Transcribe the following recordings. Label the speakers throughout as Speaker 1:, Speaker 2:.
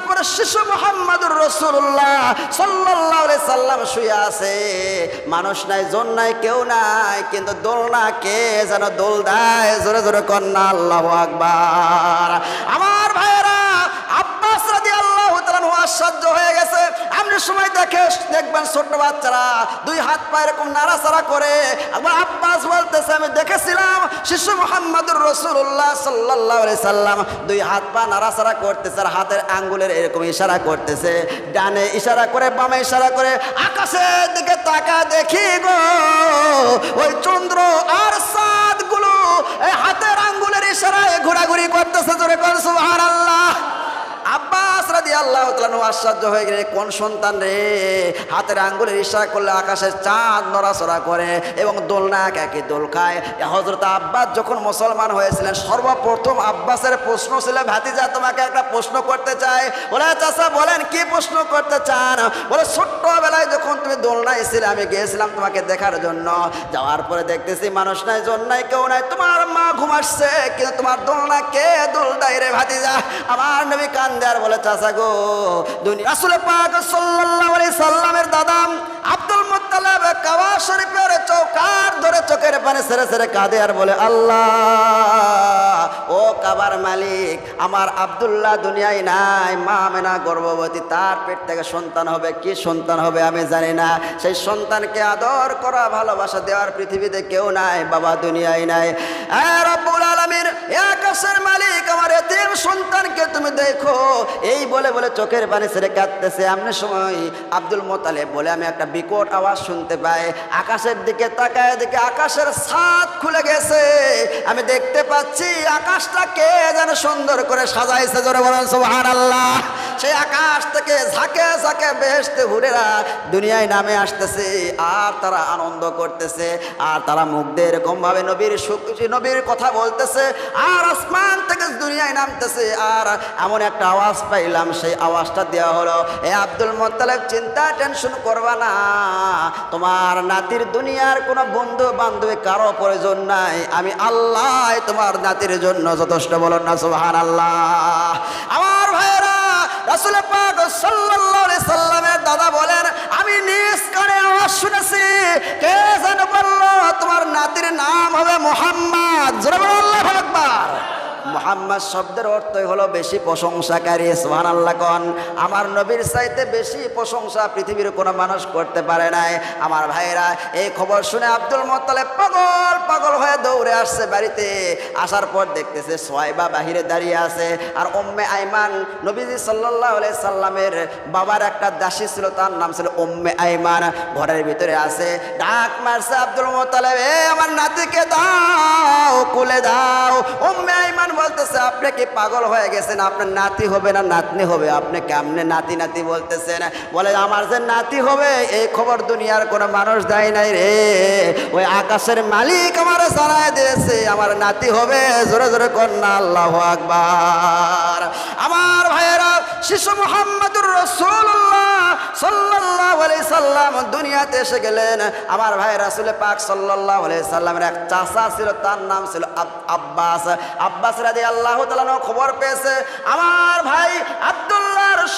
Speaker 1: উপরে শিশু মোহাম্মদুর রসুল্লাহ সাল্লাহ সাল্লাম শুয়ে আছে। মানুষ নাই জোর নাই, কেউ নাই, কিন্তু দোল না কে যেন দোল দেয়? জোরে জোরে কন্যা, আল্লাহ আকবার। আমার ভাইয়েরা, আব্বাস রাজি আল্লাহ আশ্চর্য সময় দেখে দেখবেন ছোট বাচ্চারা দুই হাত পা এরকম নাড়াচাড়া করে। আবার আব্বাস বলতেছে, আমি দেখেছিলাম শিশু মোহাম্মদুর রসুল্লাহ সাল্লাহ সাল্লাম দুই হাত পা নাড়াচাড়া করতেছে আর হাতের আঙ্গুলের এরকম ইশারা করতেছে। ডানে ইশারা করে, বামে ইশারা করে, আকাশের দিকে তাকা দেখি গো, ওই চন্দ্র আর সাদগুলো এই হাতের আঙ্গুলের ইশারায় ঘোরাঘুরি করতেছে জোরে কর সুবহানাল্লাহ। আব্বাস রাদি আল্লাহ আশ্চর্য হয়ে গেলে কোন সন্তান রে? হাতের আঙ্গুলের ইশারা করলে আকাশের চাঁদ নড়াচড়া করে এবং দোলনা একে দোল খায়। হজরত আব্বাস যখন মুসলমান হয়েছিলেন, সর্বপ্রথম আব্বাসের প্রশ্ন ছিল, ভাতিজা, তোমাকে একটা প্রশ্ন করতে চাই। বলে চাষা বলেন, কি প্রশ্ন করতে চান? বলে, ছোট্টবেলায় যখন তুমি দোলনায় ছিলে, আমি গিয়েছিলাম তোমাকে দেখার জন্য। যাওয়ার পরে দেখতেছি মানুষ নাই, জন নাই, কেউ নাই। তোমার মা ঘুমাচ্ছে কিন্তু তোমার দোলনা কে দোল দেয় রে ভাতিজা? আমার নবী কান দেয়ার বলে, চাচা গো আসলে পাক আলাইহি সাল্লামের দাদা আব্দুল মুত্তালিব কাওয়া শরীফের চৌকার ধরে চোখের পানি সেরে সেরে কাঁদে আর বলে, আল্লাহ, ও কাবার মালিক, আমার দুনিয়ায় নাই, মা গর্ভবতী, তার পেট থেকে সন্তান হবে, কি সন্তান হবে আমি জানি না। সেই সন্তানকে আদর করা, ভালোবাসা দেওয়ার পৃথিবীতে কেউ নাই, বাবা দুনিয়ায় নাই। আকাশের মালিক আমার সন্তানকে তুমি দেখো। এই বলে বলে চোখের পানি ছেড়ে কাঁদতেছে। এমনি সময় আব্দুল মোতালে বলে, আমি একটা বিকট আওয়াজ শুনতে পাই। আকাশের দিকে তাকায় দিকে আকাশের ছাদ খুলে গেছে। আমি দেখতে পাচ্ছি আকাশটা কে যেন সুন্দর করে সাজাইছে জোরে বলেন, সুবহানাল্লাহ। সেই আকাশ থেকে ঝাঁকে ঝাঁকে বেহেশতে হুরেরা দুনিয়ায় নামে আসতেছে। আর তারা আনন্দ করতেছে। আর তারা মুখ দিয়ে এরকম ভাবে নবীর নবীর কথা বলতেছে। আর আসমান থেকে দুনিয়ায় নামতেছে আর এমন একটা আওয়াজ পাইলাম, সেই আওয়াজটা দেওয়া হলো, এ আব্দুল মোত্তালেব, চিন্তা টেনশন করবা না। তোমার নাতির দুনিয়ার কোনো বন্ধু বান্ধবী কারও প্রয়োজন নাই। আমি আল্লাহ তোমার নাতির জন্য যথেষ্ট বলুন না সুবহান আল্লাহ আমার ভাইয়েরা, রাসুল সাল্লামের দাদা বলেন, আমি নিজ কানে আওয়াজ শুনেছি। কে যেন বলল, তোমার নাতির নাম হবে মোহাম্মদ জোরে বলো আল্লাহু আকবার মোহাম্মদ শব্দের অর্থই হলো বেশি প্রশংসাকারী সোহান আল্লাহ কন। আমার নবীর চাইতে বেশি প্রশংসা পৃথিবীর কোনো মানুষ করতে পারে নাই। আমার ভাইরা এই খবর শুনে আব্দুল মোত্তালে পাগল পাগল হয়ে দৌড়ে আসছে বাড়িতে। আসার পর দেখতেছে সোয়াইবা বাহিরে দাঁড়িয়ে আছে। আর ওম্মে আইমান, নবীজি সাল্লাহ সাল্লামের বাবার একটা দাসী ছিল, তার নাম ছিল ওম্মে আইমান। ঘরের ভিতরে আছে। ডাক মারছে আব্দুল মোত্তালেব এ আমার নাতিকে দাও, কুলে দাও। ওম্মে বলতেছে, আপনি কি পাগল হয়ে গেছেন? আপনার নাতি হবে না নাতনি হবে? আপনি কেমনে নাতি নাতি বলতেছেন? বলে, আমার যে নাতি হবে, এই খবর দুনিয়ার কোনো মানুষ দেয় নাই রে। ওই আকাশের মালিক আমার জানায় দিয়েছে, আমার নাতি হবে, জোরে জোরে কন্যা, আল্লাহ আকবার। আমার ভাইয়েরা, শিশু মোহাম্মদুর রসুল্লাহ সাল্লাহ সাল্লাম দুনিয়াতে এসে গেলেন। আমার ভাই রাসুল পাক সাল্লাহ সাল্লামের এক চাষা ছিল, তার নাম ছিল আব- আব্বাস। আব্বাস রাজি আল্লাহ তালানো খবর পেয়েছে। আমার ভাই আব্দুল্লাহর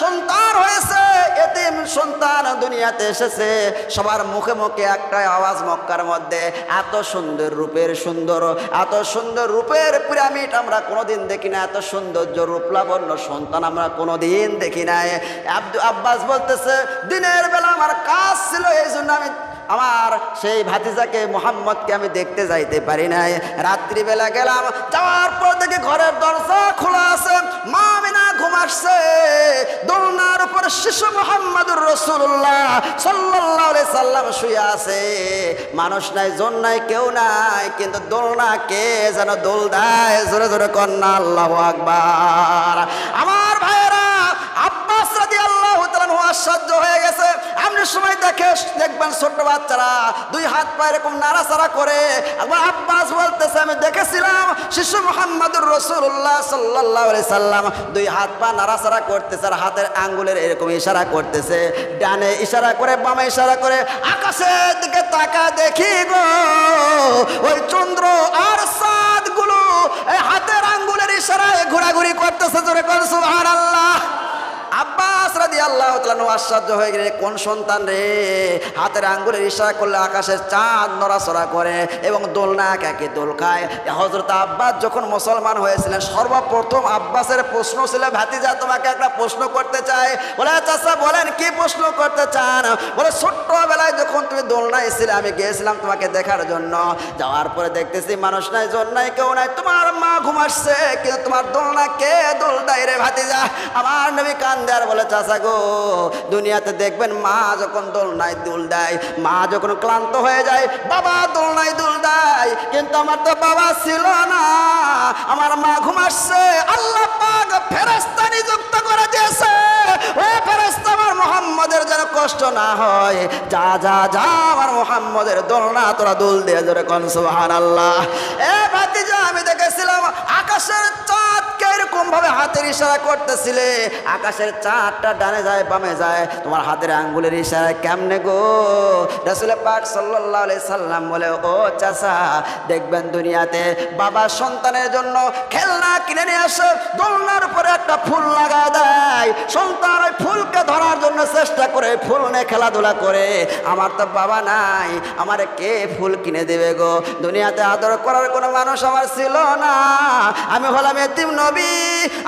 Speaker 1: সন্তান হয়েছে, এতিম সন্তান দুনিয়াতে এসেছে। সবার মুখে মুখে একটাই আওয়াজ মক্কার মধ্যে, এত সুন্দর রূপের সুন্দর, এত সুন্দর রূপের পিরামিড আমরা কোনোদিন দেখি না, এত সৌন্দর্য রূপলাবণ্য সন্তান আমরা কোনোদিন দেখি নাই। আব্বাস বলতেছে, দিনের বেলা আমার কাজ ছিল, এই জন্য আমি আমার সেই ভাতিজাকে, মোহাম্মদকে আমি দেখতে যাইতে পারি নাই। রাত্রিবেলা গেলাম, যাওয়ার পর দেখি ঘরের দরজা খোলা আছে, মা মিনা ঘুম আসছে। শিশু মোহাম্মদুর রসুল্লাহ সাল্লাহ সাল্লাম শুয়ে আছে। মানুষ নাই, জন নাই, কেউ নাই, কিন্তু দোলনা কে যেন দোল দেয়, জোরে জোরে কন্যা আল্লাহ আকবার। আমার দেখবেন ছোট্ট বাচ্চারা, দুই হাত পা এরকম নাড়াচাড়া করে। আবার আব্বাস বলতেছে, আমি দেখেছিলাম শিশু মোহাম্মদুর রসুল্লাহ সাল্লাহ সাল্লাম। দুই হাত পা নাড়াচাড়া করতেছে আর হাতের আঙ্গুলের এরকম ইশারা করতেছে। ডানে ইশারা করে, বামে ইশারা করে, আকাশের দিকে তাকা দেখি গো। ওই চন্দ্র আর সাদগুলো এই হাতের আঙ্গুলের ইশারায় ঘোরাঘুরি করতেছে জোরে কর, সুবহানাল্লাহ। তালানু আশ্চর্য হয়ে গেলে কোন সন্তান রে? হাতের আঙ্গুলের ইশারা করলে আকাশের চাঁদ নড়াচড়া করে এবং দোলনা একে দোল খায়। হজরত আব্বাস যখন মুসলমান হয়েছিলেন, সর্বপ্রথম আব্বাসের প্রশ্ন ছিল, ভাতিজা, তোমাকে একটা প্রশ্ন করতে চায় বলে চাষা বলেন, কি প্রশ্ন করতে চান? বলে, ছোট্টবেলায় যখন তুমি দোলনা এসেছিলে আমি গিয়েছিলাম তোমাকে দেখার জন্য। যাওয়ার পরে দেখতেছি মানুষ নাই, জন নাই, কেউ নাই। তোমার মা ঘুমাচ্ছে কিন্তু তোমার দোলনা কে? দোল দেয় রে ভাতিজা। আমার নবী কান্দে আর বলে চাষা গো, দুনিয়াতে দেখবেন মা যখন দোলনায় দুল দেয়, মা যখন ক্লান্ত হয়ে যায়, বাবা দোলনায় দুল দেয়। কিন্তু আমার তো বাবা ছিল না। আমার মা ঘুমাচ্ছে আল্লাহ পাক ফেরেস্তা নিযুক্ত করে দিয়েছে। ও ফেরেস্তা আমার মোহাম্মদের যেন কষ্ট না হয়। যা যা যা, আমার মোহাম্মদের দোলনা, তোরা দুল দিয়ে জোরে কন সুবহান আল্লাহ এ ভাতিজা, আমি দেখেছিলাম আকাশের চাঁদকে এরকম ভাবে হাতের ইশারা করতেছিলে। আকাশের চাঁদটা ডানে যায়, বামে যায়। তোমার হাতের আঙ্গুলের ইশারায় কেমনে গো? রসুল পাক আলাইহি সাল্লাম বলে, ও চাচা, দেখবেন দুনিয়াতে বাবা সন্তানের জন্য খেলনা কিনে নিয়ে আসে, দোলনার উপরে একটা ফুল লাগা দেয়। সন্তান ওই ফুলকে ধরার জন্য চেষ্টা করে, ফুল নিয়ে খেলাধুলা করে। আমার তো বাবা নাই, আমার কে ফুল কিনে দেবে গো? দুনিয়াতে আদর করার কোনো মানুষ আমার ছিল না। আমি হলাম এতিম নবী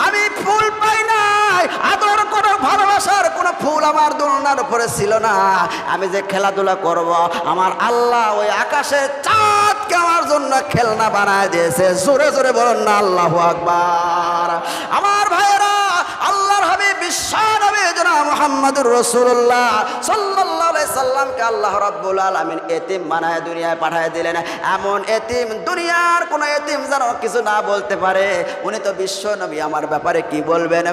Speaker 1: আমি ফুল পাই নাই। আদর কোনো ভালোবাসার কোনো ফুল আমার দোলনার উপরে ছিল না। আমি যে খেলাধুলা করব, আমার আল্লাহ ওই আকাশে চাঁদকে আমার জন্য খেলনা বানায় দিয়েছে। জোরে জোরে বলুন না, আল্লাহ আকবার। আমার ভাইয়েরা, আল্লাহর হাবিব বিশ্ব নবী জনাব মুহাম্মদুর রাসূলুল্লাহ সাল্লাল্লাহু সাল্লামকে আল্লাহ রব্বুল আলমিন এতিম বানায় দুনিয়ায় পাঠায় দিলেন। এমন এতিম দুনিয়ার কোনো এতিম যেন কিছু না বলতে পারে। উনি তো বিশ্ব নবী, আমার ব্যাপারে কি বলবেন?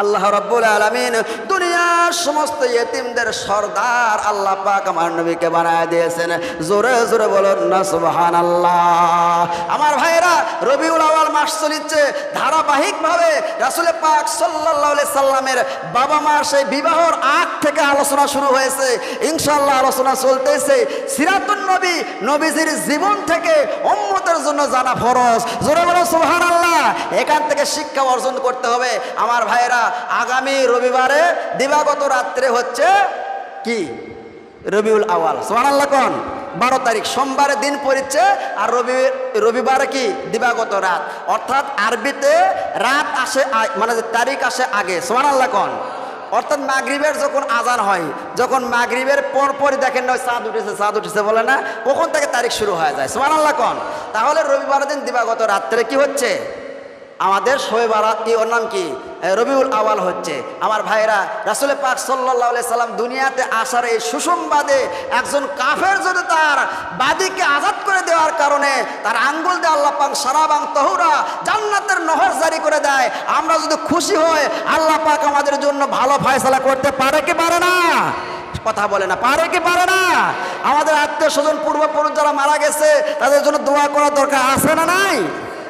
Speaker 1: আল্লাহ রব্বুল আলমিন দুনিয়ার সমস্ত ইয়েতিমদের সর্দার আল্লাহ পাক আমার নবীকে বানায় দিয়েছেন। জোরে জোরে বলুন না সুবহান আল্লাহ আমার ভাইরা রবিউল আওয়াল মাস চলিচ্ছে। ধারাবাহিকভাবে রাসুলে পাক সাল্লাহ সাল্লামের বাবা মার সেই বিবাহর আগ থেকে আলোচনা শুরু হয়েছে। ইনশাল্লাহ আলোচনা চলতেছে। সিরাতুন নবী, নবীজির জীবন থেকে উম্মতের জন্য জানা ফরজ। জোরে বলো সুবহান আল্লাহ এখান থেকে শিক্ষা অর্জন করতে হবে। আমার ভাইয়েরা, আগামী রবিবারে দিবাগত রাত্রে হচ্ছে কি? রবিউল আওয়াল সোহান আল্লাহ কন? বারো তারিখ। সোমবারে দিন পড়ছে আর রবি, রবিবারে কি? দিবাগত রাত। অর্থাৎ আরবিতে রাত আসে মানে তারিখ আসে আগে। সোহানাল্লা কন? অর্থাৎ মাগরিবের যখন আজান হয়, যখন মাগরিবের পরপরই দেখেন না চাঁদ উঠেছে চাঁদ উঠেছে বলে না, কখন থেকে তারিখ শুরু হয়ে যায়? সোহান আল্লাহ কন? তাহলে রবিবার দিন দিবাগত রাত্রে কি হচ্ছে? আমাদের শোয়ে বারাত ওর নাম কি? রবিউল আওয়াল হচ্ছে। আমার ভাইরা রাসুল পাক সাল্লাহ সাল্লাম দুনিয়াতে আসার এই সুসংবাদে একজন কাফের যদি তার বাদিকে আজাদ করে দেওয়ার কারণে তার আঙ্গুল দিয়ে আল্লাহ পাক সারাবাং তহুরা জান্নাতের নহর জারি করে দেয়, আমরা যদি খুশি হই, আল্লাহ পাক আমাদের জন্য ভালো ফয়সালা করতে পারে কি পারে না? কথা বলে না, পারে কি পারে না? আমাদের আত্মীয় স্বজন পূর্বপুরুষ যারা মারা গেছে, তাদের জন্য দোয়া করা দরকার আছে না নাই?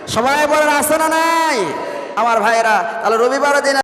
Speaker 1: সবাই বলেন আছে না নাই? আমার ভাইয়েরা তাহলে রবিবার দিন